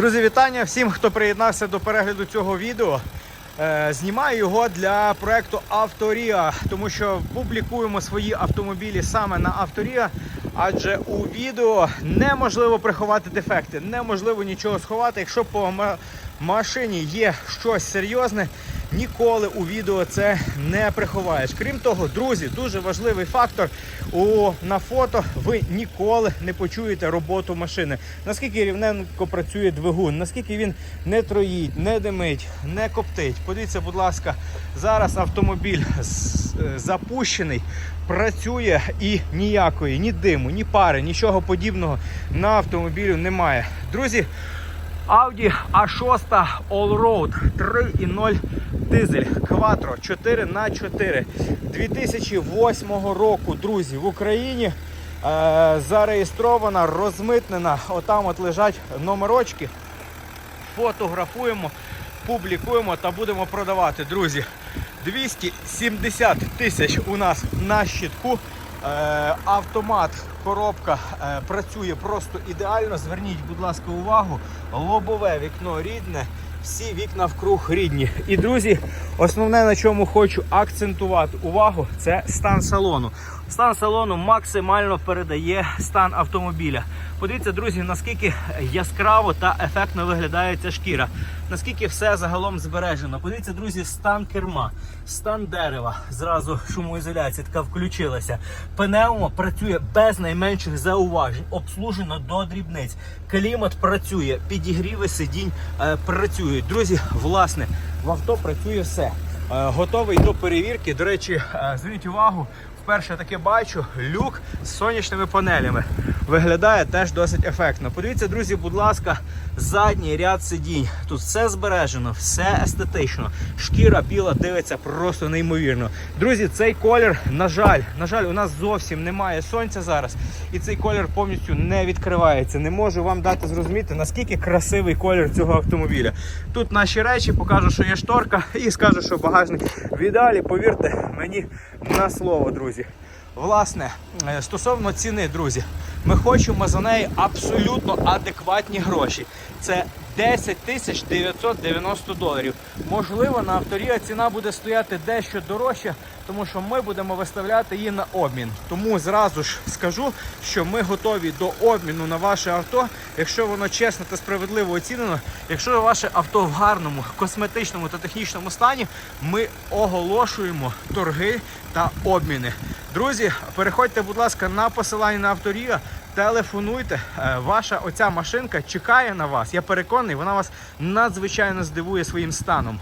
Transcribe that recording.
Друзі, вітання всім, хто приєднався до перегляду цього відео. Е, Знімаю його для проекту Авторія, тому що публікуємо свої автомобілі саме на Авторія, адже у відео неможливо приховати дефекти, неможливо нічого сховати. Якщо по машині є щось серйозне, ніколи у відео це не приховаєш. Крім того, друзі, дуже важливий фактор у на фото ви ніколи не почуєте роботу машини. Наскільки рівненько працює двигун, наскільки він не троїть, не димить, не коптить. Подивіться, будь ласка, зараз автомобіль е, запущений, працює і ніякої, ні диму, ні пари, нічого подібного на автомобілю немає. Друзі, Audi A6 Allroad 3.0 дизель Quattro 4 на 4 2008 року, друзі, в Україні е, зареєстрована, розмитнена. Отам от лежать номерочки. Фотографуємо, публікуємо та будемо продавати, друзі. 270 тисяч у нас на щитку. Е, автомат, коробка е, працює просто ідеально. Зверніть, будь ласка, увагу. Лобове вікно рідне, всі вікна вкруг рідні. І друзі, основне на чому хочу акцентувати увагу, це стан салону. Стан салону максимально передає стан автомобіля. Подивіться, друзі, наскільки яскраво та ефектно виглядає ця шкіра. Наскільки все загалом збережено. Подивіться, друзі, стан керма, стан дерева. Зразу шумоізоляція така включилася. Пневмо працює без найменших зауважень, обслужено до дрібниць. Клімат працює, підігріви сидінь е, працюють. Друзі, власне, в авто працює все. Е, готовий до перевірки. До речі, е, зверніть увагу, вперше таке бачу люк з сонячними панелями. Виглядає теж досить ефектно. Подивіться, друзі, будь ласка, задній ряд сидінь. Тут все збережено, все естетично. Шкіра біла дивиться просто неймовірно. Друзі, цей колір, на жаль, на жаль, у нас зовсім немає сонця зараз, і цей колір повністю не відкривається. Не можу вам дати зрозуміти, наскільки красивий колір цього автомобіля. Тут наші речі, покажу, що є шторка, і скажу, що багажник в ідеалі, повірте мені на слово, друзі. juicio. Власне, е, стосовно ціни, друзі, ми хочемо за неї абсолютно адекватні гроші. Це 10 тисяч 990 доларів. Можливо, на авторія ціна буде стояти дещо дорожче, тому що ми будемо виставляти її на обмін. Тому зразу ж скажу, що ми готові до обміну на ваше авто, якщо воно чесно та справедливо оцінено. Якщо ваше авто в гарному косметичному та технічному стані, ми оголошуємо торги та обміни. Друзі, переходьте, будь ласка, на посилання на авторія. Телефонуйте, Е, ваша оця машинка чекає на вас. Я переконаний, вона вас надзвичайно здивує своїм станом.